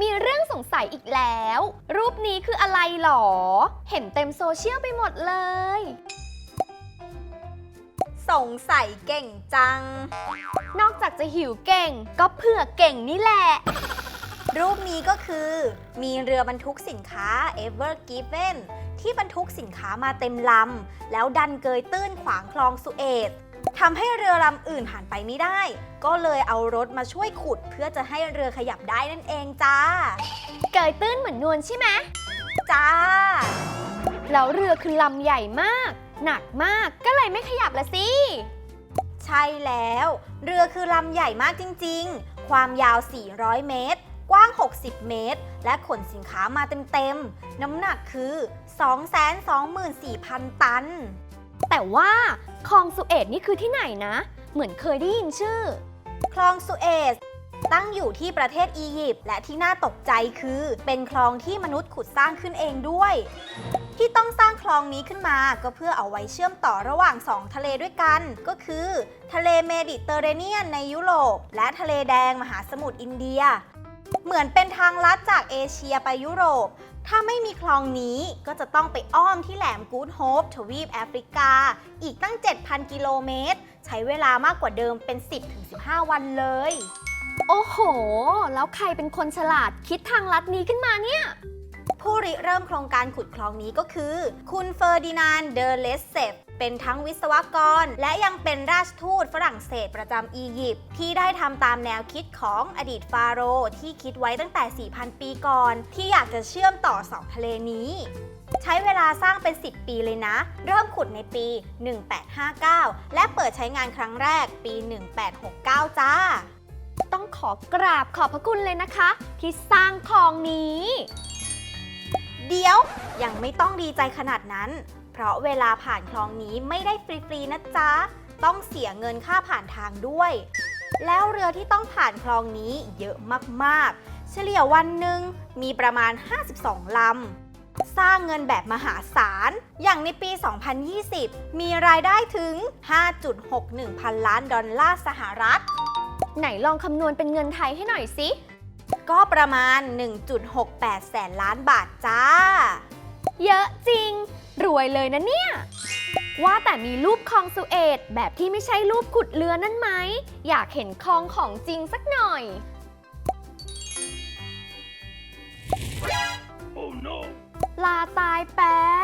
มีเรื่องสงสัยอีกแล้ว รูปนี้คืออะไรหรอ เห็นเต็มโซเชียลไปหมดเลย สงสัยเก่งจัง นอกจากจะหิวเก่ง ก็เพื่อเก่งนี่แหละ รูปนี้ก็คือ มีเรือบรรทุกสินค้า Ever Given ที่บรรทุกสินค้ามาเต็มลำ แล้วดันเกยตื้นขวางคลองสุเอต ทำให้เรือลำอื่นผ่านไปไม่ได้ ก็เลยเอารถมาช่วยขุดเพื่อจะให้เรือขยับได้นั่นเองจ้า เกยตื้นเหมือนนวลใช่ไหมจ้า แล้วเรือคือลำใหญ่มาก หนักมากก็เลยไม่ขยับละสิ ใช่แล้ว เรือคือลำใหญ่มากจริงๆ ความยาว 400 เมตร กว้าง 60 เมตร และขนสินค้ามาเต็มๆ น้ำหนักคือ 224,000 ตัน แต่ว่าคลองสุเอตนี่คือที่ไหนนะ เหมือนเคยได้ยินชื่อ คลองสุเอซตั้งอยู่ที่ประเทศอียิปต์และที่น่าตกใจคือ เป็นคลองที่มนุษย์ขุดสร้างขึ้นเองด้วย ที่ต้องสร้างคลองนี้ขึ้นมาก็เพื่อเอาไว้เชื่อมต่อระหว่างสองทะเลด้วยกัน ก็คือ ทะเลเมดิเตอร์เรเนียนในยุโรป และทะเลแดงมหาสมุทรอินเดีย เหมือนเป็นทางลัดจากเอเชียไปยุโรป ถ้าไม่มีคลองนี้ก็จะต้องไปอ้อมที่แหลมกูดโฮปทวีปแอฟริกา อีกตั้ง 7,000 กิโลเมตร ใช้เวลามากกว่าเดิมเป็น 10-15 วันเลย โอ้โห แล้วใครเป็นคนฉลาดคิดทางลัดนี้ขึ้นมาเนี่ย ผู้ริเริ่มโครงการขุดคลองนี้ก็คือ คุณเฟอร์ดินานเดอเลสเซฟเป็นทั้งวิศวกร และยังเป็นราชทูตฝรั่งเศสประจำอียิปต์ที่ได้ทำตามแนวคิดของอดีตฟาโรห์ที่คิดไว้ตั้งแต่ 4,000 ปีก่อน ที่อยากจะเชื่อมต่อสองทะเลนี้ ใช้เวลาสร้างเป็น 10 ปีเลยนะ เริ่มขุดในปี 1859 และเปิดใช้งานครั้งแรกปี 1869 จ้า ต้องขอกราบขอบพระคุณเลยนะคะ ที่สร้างคลองนี้ เดี๋ยวยังไม่ต้องดีใจขนาดนั้น เพราะเวลาผ่านคลองนี้ไม่ได้ฟรีๆนะจ๊ะ ต้องเสียเงินค่าผ่านทางด้วย แล้วเรือที่ต้องผ่านคลองนี้เยอะมากๆ เฉลี่ยวันหนึ่งมีประมาณ 52 ลำ สร้างเงินแบบมหาศาล อย่างในปี 2020 มีรายได้ถึง 5.61 พันล้านดอลลาร์สหรัฐ ไหนลองคำนวณเป็นเงินไทยให้หน่อยสิ ก็ประมาณ 1.68 แสนล้านบาทจ้า เยอะจริง รวยเลยนะเนี่ย ว่าแต่มีรูปคลองสุเอตแบบที่ไม่ใช่รูปขุดเรือนั่นไหม อยากเห็นคลองของจริงสักหน่อย Oh no! ลาตายแป๊บ